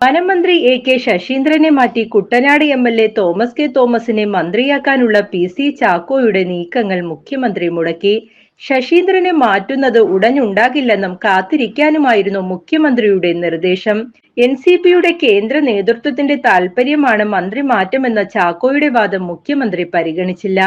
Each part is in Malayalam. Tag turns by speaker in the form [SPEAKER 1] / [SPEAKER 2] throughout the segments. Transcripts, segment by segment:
[SPEAKER 1] വനമന്ത്രി എ കെ ശശീന്ദ്രനെ മാറ്റി Kuttanad M L A Thomas K തോമസിനെ മന്ത്രിയാക്കാനുള്ള പി സി ചാക്കോയുടെ നീക്കങ്ങൾ മുഖ്യമന്ത്രി മുടക്കി. ശശീന്ദ്രനെ മാറ്റുന്നത് ഉടനുണ്ടാകില്ലെന്നും കാത്തിരിക്കാനുമായിരുന്നു മുഖ്യമന്ത്രിയുടെ നിർദ്ദേശം. എൻ സി പിയുടെ കേന്ദ്ര നേതൃത്വത്തിന്റെ താൽപര്യമാണ് മന്ത്രി മാറ്റമെന്ന ചാക്കോയുടെ വാദം മുഖ്യമന്ത്രി പരിഗണിച്ചില്ല.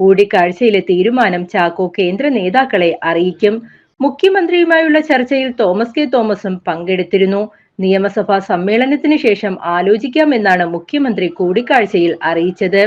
[SPEAKER 1] കൂടിക്കാഴ്ചയിലെ തീരുമാനം ചാക്കോ കേന്ദ്ര നേതാക്കളെ അറിയിക്കും. മുഖ്യമന്ത്രിയുമായുള്ള ചർച്ചയിൽ തോമസ് കെ തോമസും പങ്കെടുത്തിരുന്നു. നിയമസഭാ സമ്മേളനത്തിന് ശേഷം ആലോചിക്കാമെന്നാണ് മുഖ്യമന്ത്രി കൂടിക്കാഴ്ചയിൽ അറിയിച്ചത്.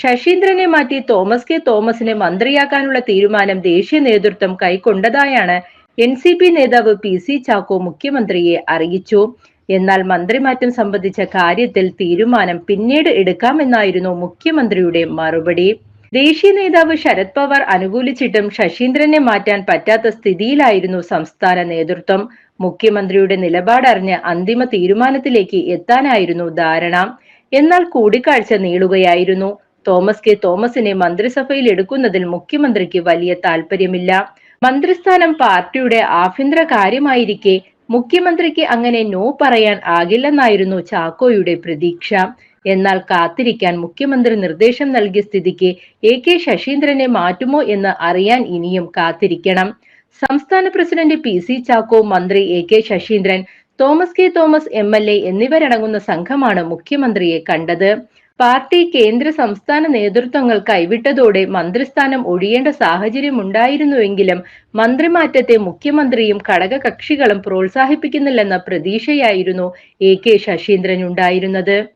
[SPEAKER 1] ശശീന്ദ്രനെ മാറ്റി തോമസ് കെ തോമസിനെ മന്ത്രിയാക്കാനുള്ള തീരുമാനം ദേശീയ നേതൃത്വം കൈക്കൊണ്ടതായാണ് എൻ സി പി നേതാവ് പി സി ചാക്കോ മുഖ്യമന്ത്രിയെ അറിയിച്ചു. എന്നാൽ മന്ത്രിമാറ്റം സംബന്ധിച്ച കാര്യത്തിൽ തീരുമാനം പിന്നീട് എടുക്കാമെന്നായിരുന്നു മുഖ്യമന്ത്രിയുടെ മറുപടി. ദേശീയ നേതാവ് ശരത് പവാർ അനുകൂലിച്ചിട്ടും ശശീന്ദ്രനെ മാറ്റാൻ പറ്റാത്ത സ്ഥിതിയിലായിരുന്നു സംസ്ഥാന നേതൃത്വം. മുഖ്യമന്ത്രിയുടെ നിലപാടറിഞ്ഞ് അന്തിമ തീരുമാനത്തിലേക്ക് എത്താനായിരുന്നു ധാരണ. എന്നാൽ കൂടിക്കാഴ്ച നീളുകയായിരുന്നു. Thomas K. തോമസിനെ മന്ത്രിസഭയിൽ എടുക്കുന്നതിൽ മുഖ്യമന്ത്രിക്ക് വലിയ താല്പര്യമില്ല മന്ത്രിസ്ഥാനം പാർട്ടിയുടെ ആഭ്യന്തര കാര്യമായിരിക്കെ മുഖ്യമന്ത്രിക്ക് അങ്ങനെ നോ പറയാൻ ആകില്ലെന്നായിരുന്നു ചാക്കോയുടെ പ്രതീക്ഷ. എന്നാൽ കാത്തിരിക്കാൻ മുഖ്യമന്ത്രി നിർദ്ദേശം നൽകിയ സ്ഥിതിക്ക് എ കെ ശശീന്ദ്രനെ മാറ്റുമോ എന്ന് അറിയാൻ ഇനിയും കാത്തിരിക്കണം. സംസ്ഥാന പ്രസിഡന്റ് പി സി ചാക്കോ മന്ത്രി A K Saseendran Thomas K Thomas M L A എന്നിവരടങ്ങുന്ന സംഘമാണ് മുഖ്യമന്ത്രിയെ കണ്ടത്. പാർട്ടി കേന്ദ്ര സംസ്ഥാന നേതൃത്വങ്ങൾ കൈവിട്ടതോടെ മന്ത്രിസ്ഥാനം ഒഴിയേണ്ട സാഹചര്യമുണ്ടായിരുന്നുവെങ്കിലും മന്ത്രിമാറ്റത്തെ മുഖ്യമന്ത്രിയും ഘടകകക്ഷികളും പ്രോത്സാഹിപ്പിക്കുന്നില്ലെന്ന പ്രതീക്ഷയായിരുന്നു എ കെ ശശീന്ദ്രൻ ഉണ്ടായിരുന്നത്